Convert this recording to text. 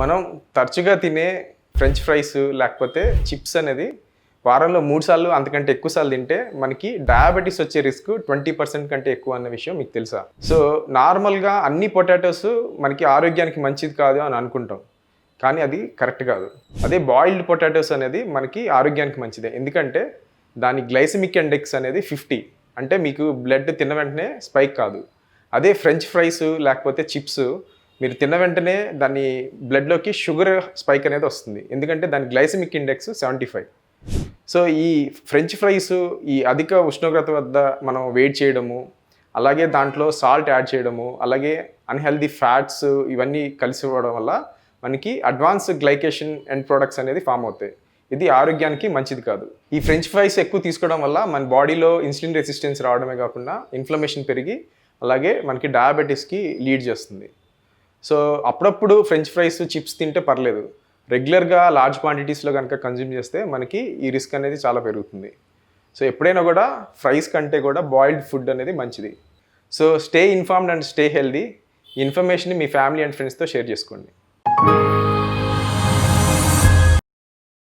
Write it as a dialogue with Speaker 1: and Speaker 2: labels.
Speaker 1: మనం తరచుగా తినే ఫ్రెంచ్ ఫ్రైస్ లేకపోతే చిప్స్ అనేది వారంలో మూడు సార్లు అంతకంటే ఎక్కువ సార్లు తింటే మనకి డయాబెటీస్ వచ్చే రిస్క్ ట్వంటీ పర్సెంట్ కంటే ఎక్కువ అన్న విషయం మీకు తెలుసా? సో నార్మల్గా అన్ని పొటాటోస్ మనకి ఆరోగ్యానికి మంచిది కాదు అని అనుకుంటాం. కానీ అది కరెక్ట్ కాదు. అదే బాయిల్డ్ పొటాటోస్ అనేది మనకి ఆరోగ్యానికి మంచిదే. ఎందుకంటే దాని గ్లైసమిక్ ఇండెక్స్ అనేది ఫిఫ్టీ. అంటే మీకు బ్లడ్ తిన్న వెంటనే స్పైక్ కాదు. అదే ఫ్రెంచ్ ఫ్రైస్ లేకపోతే చిప్స్ మీరు తిన్న వెంటనే దాని బ్లడ్లోకి షుగర్ స్పైక్ అనేది వస్తుంది. ఎందుకంటే దాని glycemic index seventy five. So ఈ ఫ్రెంచ్ ఫ్రైస్ ఈ అధిక ఉష్ణోగ్రత వద్ద మనం వెయిట్ చేయడము అలాగే దాంట్లో సాల్ట్ యాడ్ చేయడము అలాగే అన్హెల్దీ ఫ్యాట్స్ ఇవన్నీ కలిసి వల్ల మనకి అడ్వాన్స్ గ్లైకేషన్ ఎండ్ ప్రొడక్ట్స్ అనేది ఫామ్ అవుతాయి. ఇది ఆరోగ్యానికి మంచిది కాదు. ఈ ఫ్రెంచ్ ఫ్రైస్ ఎక్కువ తీసుకోవడం వల్ల మన బాడీలో ఇన్సులిన్ రెసిస్టెన్స్ రావడమే కాకుండా ఇన్ఫ్లమేషన్ పెరిగి అలాగే మనకి డయాబెటీస్కి లీడ్ చేస్తుంది. సో అప్పుడప్పుడు ఫ్రెంచ్ ఫ్రైస్ చిప్స్ తింటే పర్లేదు. రెగ్యులర్గా లార్జ్ క్వాంటిటీస్లో కనుక కన్జ్యూమ్ చేస్తే మనకి ఈ రిస్క్ అనేది చాలా పెరుగుతుంది. సో ఎప్పుడైనా కూడా ఫ్రైస్ కంటే కూడా బాయిల్డ్ ఫుడ్ అనేది మంచిది. So stay informed and stay healthy. ఇన్ఫర్మేషన్ని ఇన్ఫర్మేషన్ మీ ఫ్యామిలీ అండ్ ఫ్రెండ్స్తో షేర్ చేసుకోండి.